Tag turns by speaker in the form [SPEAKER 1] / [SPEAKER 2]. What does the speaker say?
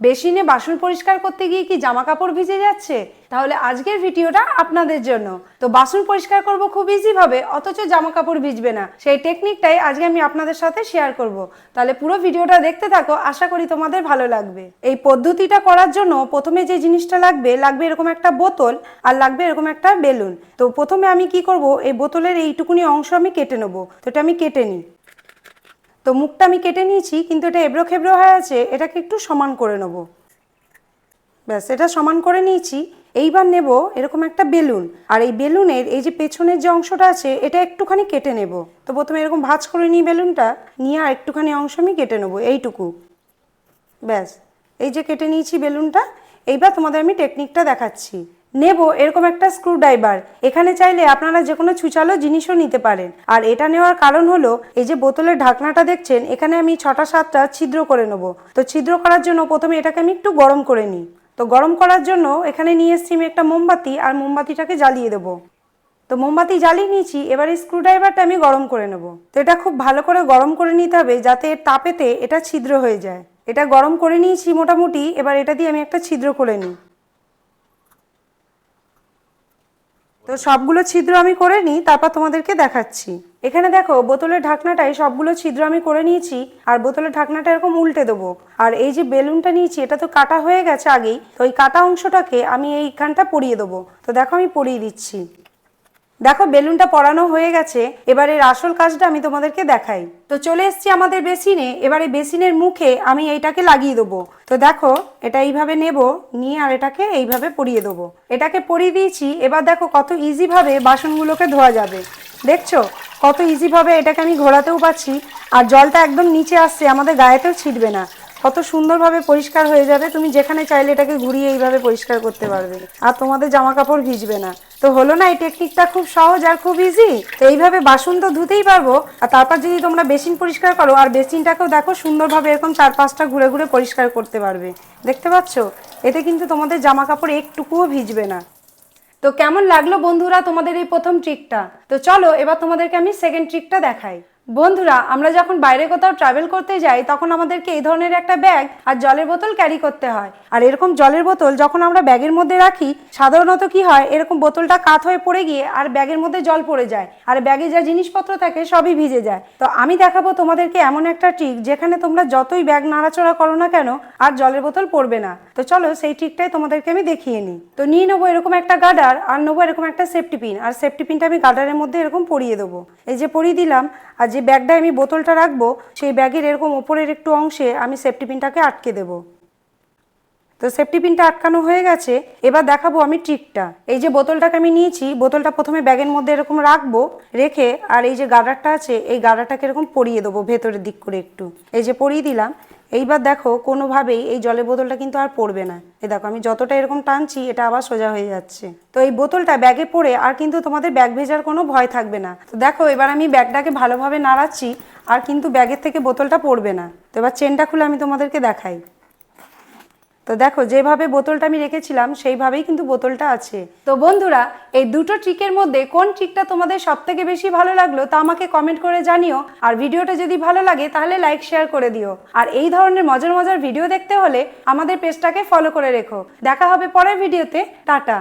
[SPEAKER 1] বেসিনে বাসন পরিষ্কার করতে গিয়ে কি জামা কাপড় ভিজে যাচ্ছে? তাহলে আজকের ভিডিওটা আপনাদের জন্য। তো বাসন পরিষ্কার করব খুব ইজি ভাবে, অথচ জামা কাপড় ভিজবে না। সেই টেকনিকটাই আজকে আমি আপনাদের সাথে শেয়ার করব। তাহলে পুরো ভিডিওটা দেখতে থাকো, আশা করি তোমাদের ভালো লাগবে। এই পদ্ধতিটা করার জন্য প্রথমে যে জিনিসটা লাগবে লাগবে এরকম একটা বোতল আর লাগবে এরকম একটা বেলুন। তো প্রথমে আমি কি করব, এই বোতলের এইটুকুনি অংশ আমি কেটে নেব। তো এটা আমি কেটে নিই। তো মুখটা আমি কেটে নিয়েছি, কিন্তু এটা এবড়ো খেবড়ো হয়ে আছে, এটাকে একটু সমান করে নেব। ব্যাস, এটা সমান করে নিয়েছি। এইবার নেব এরকম একটা বেলুন। আর এই বেলুনের এই যে পেছনের যে অংশটা আছে, এটা একটুখানি কেটে নেব। তো প্রথমে এরকম ভাঁজ করে নিই বেলুনটা, নিয়ে আর একটুখানি অংশ আমি কেটে নেব, এইটুকু। ব্যাস, এই যে কেটে নিয়েছি বেলুনটা, এইবার তোমাদের আমি টেকনিকটা দেখাচ্ছি। নেব এরকম একটা স্ক্রু ড্রাইভার এখানে চাইলে আপনারা যে কোনো ছুচালো জিনিসও নিতে পারেন। আর এটা নেওয়ার কারণ হলো, এই যে বোতলের ঢাকনাটা দেখছেন, এখানে আমি ছটা সাতটা ছিদ্র করে নেব। তো ছিদ্র করার জন্য প্রথমে এটাকে আমি একটু গরম করে নিই। তো গরম করার জন্য এখানে নিয়ে এসেছি আমি একটা মোমবাতি, আর মোমবাতিটাকে জ্বালিয়ে দেবো। তো মোমবাতি জ্বালিয়ে নিয়েছি, এবার এই স্ক্রুড্রাইভারটা আমি গরম করে নেব। তো এটা খুব ভালো করে গরম করে নিতে হবে, যাতে এর তাপেতে এটা ছিদ্র হয়ে যায়। এটা গরম করে নিয়েছি মোটামুটি, এবার এটা দিয়ে আমি একটা ছিদ্র করে নিই। তো সবগুলো ছিদ্র আমি করে নিই, তারপর তোমাদেরকে দেখাচ্ছি। এখানে দেখো, বোতলের ঢাকনাটায় সবগুলো ছিদ্র আমি করে নিয়েছি, আর বোতলের ঢাকনাটা এরকম উল্টে দেবো। আর এই যে বেলুনটা নিয়েছি, এটা তো কাটা হয়ে গেছে আগেই, তো ওই কাটা অংশটাকে আমি এইখানটা পরিয়ে দেবো। তো দেখো আমি পরিয়ে দিচ্ছি। দেখো, বেলুনটা পরানো হয়ে গেছে এবারে আসল কাজটা আমি তোমাদেরকে দেখাই। তো চলে এসেছি আমাদের বেসিনে, এবারে বেসিনের মুখে আমি এইটাকে লাগিয়ে দেবো। তো দেখো, এটা এইভাবে নেব, নিয়ে আর এটাকে এইভাবে পরিয়ে দেবো। এটাকে পরিয়ে দিয়েছি, এবার দেখো কত ইজিভাবে বাসনগুলোকে ধোয়া যাবে। দেখছ? কত ইজিভাবে এটাকে আমি ঘোরাতেও পাচ্ছি আর জলটা একদম নিচে আসছে, আমাদের গায়েতেও ছিটবে না। কত সুন্দরভাবে পরিষ্কার হয়ে যাবে, তুমি যেখানে চাইলে এটাকে ঘুরিয়ে এইভাবে পরিষ্কার করতে পারবে। আর তোমাদের জামা কাপড় ভিজবে না। তো হলো না, এই টেকনিকটা খুব সহজ আর খুব ইজি তো এইভাবে বাসন তো ধুতেই পারব, আর তারপর যদি তোমরা বেসিন পরিষ্কার করো, আর বেসিনটাকেও দেখো সুন্দরভাবে এরকম চার পাঁচটা ঘুরে ঘুরে পরিষ্কার করতে পারবে। দেখতে পাচ্ছ? এতে কিন্তু তোমাদের জামা কাপড় একটুকুও ভিজবে না। তো কেমন লাগল বন্ধুরা তোমাদের এই প্রথম ট্রিকটা তো চলো, এবার তোমাদেরকে আমি সেকেন্ড ট্রিকটা দেখাই। বন্ধুরা, আমরা যখন বাইরে কোথাও ট্রাভেল করতে যাই, তখন আমাদেরকে এই ধরনের একটা ব্যাগ আর জলের বোতল ক্যারি করতে হয়। আর এরকম জলের বোতল যখন আমরা ব্যাগের মধ্যে রাখি, সাধারণত কি হয়, এরকম বোতলটা কাত হয়ে পড়ে গিয়ে আর ব্যাগের মধ্যে জল পড়ে যায়। আর ব্যাগে যা জিনিসপত্র থাকে, সবই ভিজে যায়। তো আমি দেখাবো তোমাদেরকে এমন একটা ট্রিক যেখানে তোমরা যতই ব্যাগ নাড়াচড়া করো না কেন, আর জলের বোতল পড়বে না। তো চলো, সেই ট্রিকটাই তোমাদেরকে আমি দেখিয়ে নিই। তো নিয়ে নেব এরকম একটা গার্ডার আর নেব এরকম একটা সেফটি পিন আর সেফটি পিনটা আমি গার্ডারের মধ্যে এরকম পরিয়ে দেবো। এই যে পরিয়ে দিলাম, আর যে ব্যাগটায় আমি বোতলটা রাখব, সেই ব্যাগের এরকম ওপরের একটু অংশে আমি সেফটি পিনটাকে আটকে দেবো। তো সেফটি পিনটা আটকানো হয়ে গেছে, এবার দেখাবো আমি ট্রিকটা এই যে বোতলটাকে আমি নিয়েছি, বোতলটা প্রথমে ব্যাগের মধ্যে এরকম রাখব, রেখে আর এই যে গাডারটা আছে, এই গাডারটাকে এরকম পরিয়ে দেবো ভেতরের দিক করে একটু। এই যে পরিয়ে দিলাম এইবার দেখো, কোনোভাবেই এই জলের বোতলটা কিন্তু আর পড়বে না। এ দেখো, আমি যতটা এরকম টানছি, এটা আবার সোজা হয়ে যাচ্ছে। তো এই বোতলটা ব্যাগে পড়ে আর কিন্তু তোমাদের ব্যাগ ভেজার কোনো ভয় থাকবে না। তো দেখো, এবার আমি ব্যাগটাকে ভালোভাবে নাড়াচ্ছি, আর কিন্তু ব্যাগের থেকে বোতলটা পড়বে না। তো এবার চেনটা খুলে আমি তোমাদেরকে দেখাই। তো দেখো, যেভাবে বোতলটা আমি রেখেছিলাম, সেইভাবেই কিন্তু বোতলটা আছে। তো বন্ধুরা, এই দুটো ট্রিকের মধ্যে কোন ট্রিকটা তোমাদের সব থেকে বেশি ভালো লাগল তা আমাকে কমেন্ট করে জানিও। আর ভিডিওটা যদি ভালো লাগে, তাহলে লাইক শেয়ার করে দিও। আর এই ধরনের মজার মজার ভিডিও দেখতে হলে আমাদের পেজটাকে ফলো করে রেখো। দেখা হবে পরের ভিডিওতে টাটা।